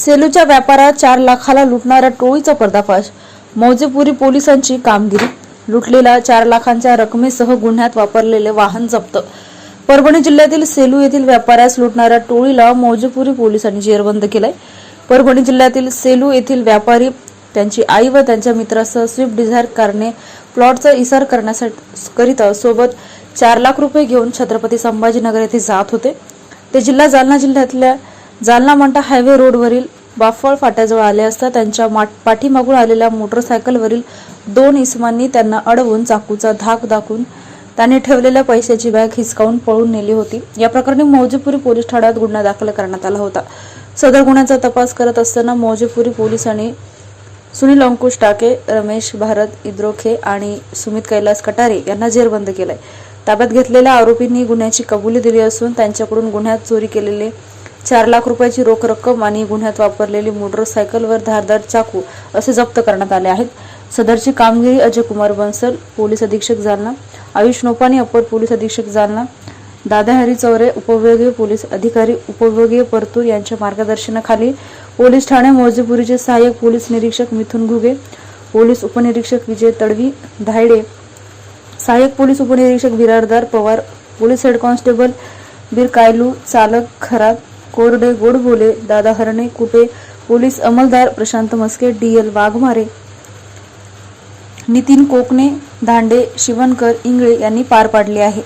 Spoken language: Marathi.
सेलूच्या व्यापारात चार लाखाला लुटणाऱ्या टोळीचा पर्दाफाश. मौजेपुरी पोलिसांची कामगिरी. लुटलेल्या चार लाखांच्या रकमेसह गुन्ह्यात वापरलेले वाहन जप्त. परभणी जिल्ह्यातील सेलू येथील व्यापाऱ्यास लुटणाऱ्या टोळीला मौजेपुरी पोलिसांनी जेरबंद केलंय. परभणी जिल्ह्यातील सेलू येथील व्यापारी त्यांची आई व त्यांच्या मित्रासह स्विफ्ट डिझायर कारने प्लॉटचा इसार करण्यासाठी करिता सोबत चार लाख रुपये घेऊन छत्रपती संभाजीनगर येथे जात होते. ते जिल्हा जालना जिल्ह्यातल्या जालना मंटा हायवे रोडवरील बाफळ फाट्याजवळ आले असता त्यांच्या पाठीमागून आलेल्या मोटरसायकलवरील दोन इसमांनी त्यांना अडवून चाकूचा धाक दाखवून त्यांनी ठेवलेल्या पैशाची बॅग हिसकावून पळून नेली होती. या प्रकरणी मौजेपुरी पोलीस ठाण्यात गुन्हा दाखल करण्यात आला होता. सदर गुन्ह्याचा तपास करत असताना मौजेपुरी पोलिसांनी सुनील अंकुश टाके रमेश भारत इद्रोखे आणि सुमित कैलास कटारे यांना जेरबंद केलाय. ताब्यात घेतलेल्या आरोपींनी गुन्ह्याची कबुली दिली असून त्यांच्याकडून गुन्ह्यात चोरी केलेले चार लाख रुपयाची रोख रक्कम आणि गुन्ह्यात वापरलेली मोटरसायकलवर धारदार चाकू असे जप्त करण्यात आले आहेत. सदरची कामगिरी अजय कुमार बन्सल पोलीस अधीक्षक जालना आयुष नोपानी अपर पोलीस अधीक्षक जालना दादा हरी चौरे उपविभागीय पोलीस अधिकारी उपविभागीय परतूर यांच्या मार्गदर्शनाखाली पोलीस ठाणे मौजेपुरीचे सहाय्यक पोलीस निरीक्षक मिथुन घुगे पोलीस उपनिरीक्षक विजय तडवी धायडे सहाय्यक पोलीस उपनिरीक्षक Biradar Pawar police head constable Bir Kaylu चालक खरात कोरडे गोडबोले दादा हरणे कुपे पोलीस अंमलदार प्रशांत मस्के डी एल वाघमारे नितीन कोकणे धांडे शिवणकर इंगळे यांनी पार पाडले आहे.